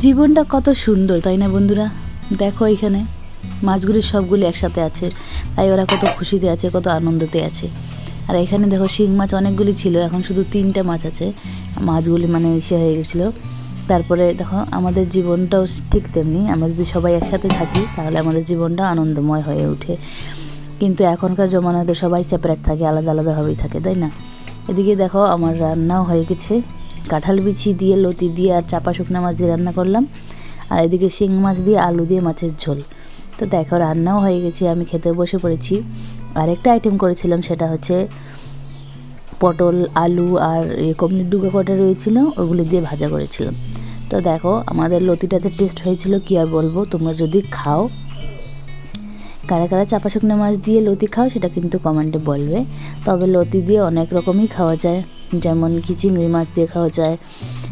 জীবনটা কত সুন্দর, তাই না বন্ধুরা? দেখো এখানে, মাছগুলি সবগুলি একসাথে আছে। তাই ওরা কত খুশিতে আছে, কত আনন্দতে আছে। আর এখানে দেখো শিং মাছ অনেকগুলি ছিল, এখন শুধু তিনটা মাছ আছে। মাছগুলি মানে ইসে হয়ে গেছিল। তারপরে দেখো, আমাদের জীবনটাও ঠিক তেমনি, আমরা যদি সবাই একসাথে থাকি, তাহলে আমাদের জীবনটা আনন্দময় হয়ে ওঠে। কিন্তু এখনকার জমানায় তো সবাই সেপারেট থাকে, আলাদা আলাদাভাবেই থাকে, তাই না? এদিকে দেখো, আমার রান্নাও হয়ে গেছে। কাঁঠাল বিছি দিয়ে, লতি দিয়ে আর চাপা শুকনো মাছ দিয়ে রান্না করলাম। আর এদিকে শিং মাছ দিয়ে আলু দিয়ে মাছের ঝোল। তো দেখো, রান্নাও হয়ে গেছে, আমি খেতে বসে পড়েছি। আরেকটা আইটেম করেছিলাম, সেটা হচ্ছে পটল, আলু আর কমনির ডুগা কটা রয়েছিল, ওগুলি দিয়ে ভাজা করেছিলাম। তো দেখো, আমাদের লতিটা যে টেস্ট হয়েছিল, কী আর বলব, তোমরা যদি খাও, কারা কারা চাপা শুকনো মাছ দিয়ে লতি খাও, সেটা কিন্তু কমেন্টে বলবে। তবে লতি দিয়ে অনেক রকমই খাওয়া যায়। যেমন কি চিংড়ি মাছ দিয়ে খাওয়া যায়,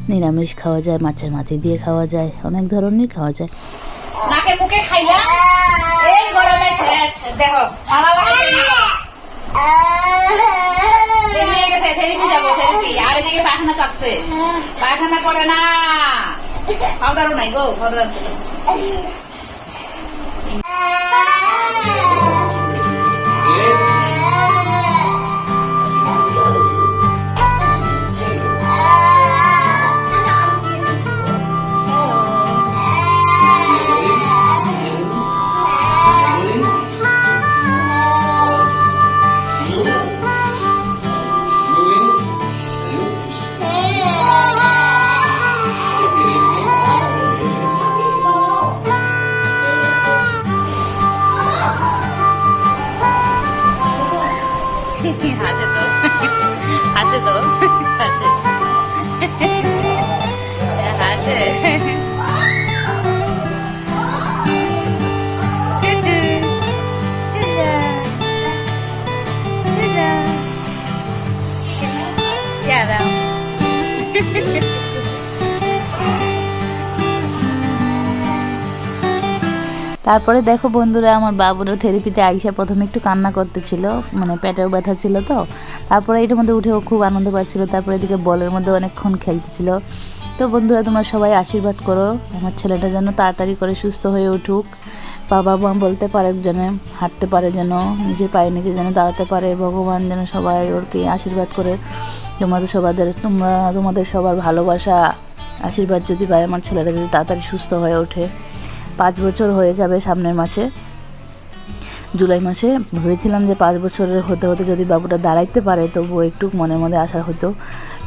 নিরামিষ খাওয়া যায়, মাছের মাথি দিয়ে খাওয়া যায়, অনেক ধরনের খাওয়া যায়। নাকে মুখে পায়খানা করে না। নাই গো পাউডার Chiara. তারপরে দেখো বন্ধুরা, আমার বাবুরা থেরাপিতে আইসা প্রথমে একটু কান্না করতেছিল মানে পেটেও ব্যথা ছিল তো। তারপরে এটার মধ্যে উঠেও খুব আনন্দ পাচ্ছিল, তারপরে এদিকে বলের মধ্যে অনেকক্ষণ খেলতেছিল। তো বন্ধুরা, তোমরা সবাই আশীর্বাদ করো, আমার ছেলেটা যেন তাড়াতাড়ি করে সুস্থ হয়ে উঠুক। বাবা মা বলতে পারে যেন, হাঁটতে পারে যেন নিজের পায়ে নিজে যেন দাঁড়াতে পারে, ভগবান যেন সবাই ওরকে আশীর্বাদ করে। তোমাদের সবাদের, তোমরা তোমাদের সবার ভালোবাসা, আশীর্বাদ যদি পায় আমার ছেলেটা যদি তাড়াতাড়ি সুস্থ হয়ে ওঠে। পাঁচ বছর হয়ে যাবে সামনের মাসে, জুলাই মাসে। ভেবেছিলাম যে পাঁচ বছরের হতে হতে যদি বাবুটা দাঁড়াইতে পারে, তবুও একটু মনের মধ্যে আশা হতো।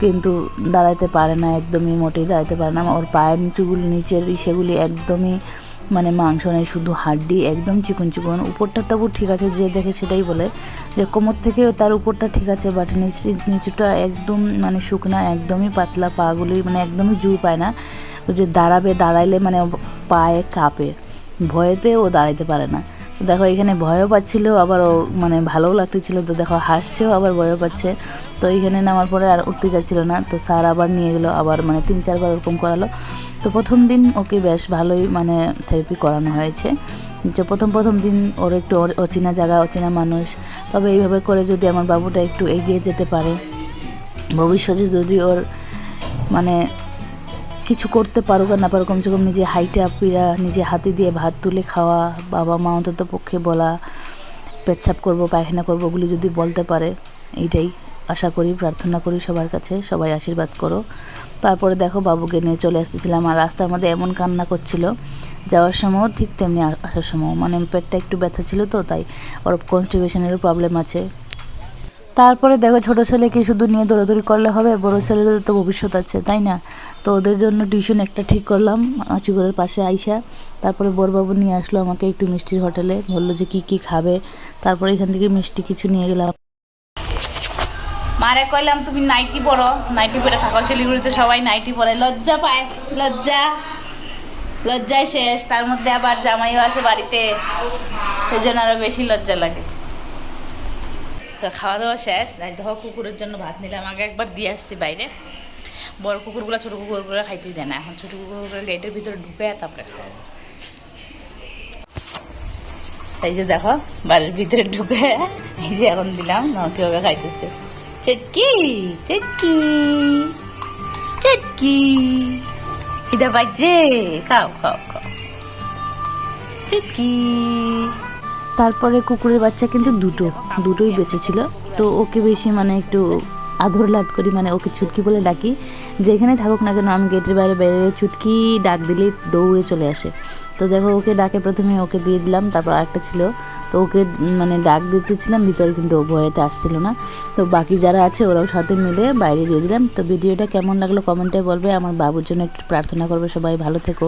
কিন্তু দাঁড়াইতে পারে না, একদমই মোটেই দাঁড়াইতে পারে না। ওর পায়ের নিচুগুলি, নিচের ইসেগুলি একদমই মানে মাংস নেই, শুধু হাড্ডি, একদম চিকন চিকন। উপরটা তবু ঠিক আছে, যে দেখে সেটাই বলে। যে কোমর থেকে তার উপরটা ঠিক আছে বাট নিচ নিচুটা একদম মানে শুকনা, একদমই পাতলা পাগুলি মানে একদমই জোর পায় না। ও যে দাঁড়াবে, দাঁড়াইলে মানে পায়ে কাঁপে। ভয়েতে ও দাঁড়াইতে পারে না। দেখো, এখানে ভয়ও পাচ্ছিল, আবার ও মানে ভালোও লাগতেছিল। তো দেখো, হাসছেও, আবার ভয়ও পাচ্ছে। তো এইখানে নামার পরে আর উঠতে যাচ্ছিল না। তো স্যার আবার নিয়ে গেলো, আবার মানে তিন চারবার ওরকম করালো। তো প্রথম দিন ওকে বেশ ভালোই মানে থেরাপি করানো হয়েছে। যে প্রথম প্রথম দিন ওর একটু অচেনা জায়গা, অচেনা মানুষ। তবে এইভাবে করে যদি আমার বাবুটা একটু এগিয়ে যেতে পারে, ভবিষ্যতে যদি ওর মানে কিছু করতে পারুক আর না পারুক, কমসে কম নিজে হাইটে আপিরা নিজে হাতে দিয়ে ভাত তুলে খাওয়া, বাবা মা অন্তত পক্ষে বলা, পেচ্ছাপ করব, পায়খানা করব, ওগুলি যদি বলতে পারে, এইটাই আশা করি, প্রার্থনা করি সবার কাছে। সবাই আশীর্বাদ করো। তারপরে দেখো বাবুকে নিয়ে চলে আসতেছিলাম আর রাস্তার মধ্যে এমন কান্না করছিল, যাওয়ার সময়ও ঠিক তেমনি আসার সময় মানে পেটটা একটু ব্যথা ছিল তো, তাই ওর কনস্টিপেশনেরও প্রবলেম আছে। তারপরে দেখো ছোটো ছেলেকে শুধু নিয়ে দৌড়াদৌড়ি করলে হবে, বড়ো ছেলেদের তো ভবিষ্যৎ আছে, তাই না? তো ওদের জন্য টিউশন একটা ঠিক করলাম আচিগড়ের পাশে আইসা। তারপরে বড়বাবু নিয়ে আসলো আমাকে একটু মিষ্টির হোটেলে বলল যে কি কি খাবে। তারপরে এখান থেকে মিষ্টি কিছু নিয়ে গেলাম। মারে কইলাম, তুমি নাইটি পরো। নাইটি পরে থাকো শিলিগুড়িতে সবাই নাইটি পরে। লজ্জা পায়, লজ্জা। লজ্জায় শেষ। তার মধ্যে আবার জামাইও আছে বাড়িতে। সেই জন্য আরও বেশি লজ্জা লাগে। তো খাওয়া দাওয়া শেষ দেখো কুকুরের জন্য ভাত নিলাম। আগে একবার দিয়ে আসছি বাইরে। বড় কুকুরগুলো ছোটো কুকুরগুলো খাইতেই দেয় না। এখন ছোটো কুকুরগুলো গেটের ভিতরে ঢুকে তারপরে খাওয়াবো এই যে দেখো, বাড়ির ভিতরে ঢুকে এই যে এখন দিলাম না কীভাবে খাইতেছে। তারপরে কুকুরের বাচ্চা কিন্তু দুটো, দুটোই বেঁচে ছিল তো ওকে বেশি মানে একটু আদর লাদ করি মানে ওকে ছুটকি বলে ডাকি। যেখানে থাকুক না কেন, আমি গেটের বাইরে বাইরে ছুটকি, ডাক দিলেই দৌড়ে চলে আসে। তো দেখো, ওকে ডাকে প্রথমে, ওকে দিয়ে দিলাম। তারপর আরেকটা ছিল তো ওকে মানে ডাক দিতেছিলাম, ভিতরে কিন্তু ও ভয়েতে আসছিল না। তো বাকি যারা আছে, ওরাও সাথে মিলে বাইরে দিয়ে দিলাম। তো ভিডিওটা কেমন লাগল কমেন্টে বলবে। আমার বাবুর জন্য একটু প্রার্থনা করবে সবাই। ভালো থেকো।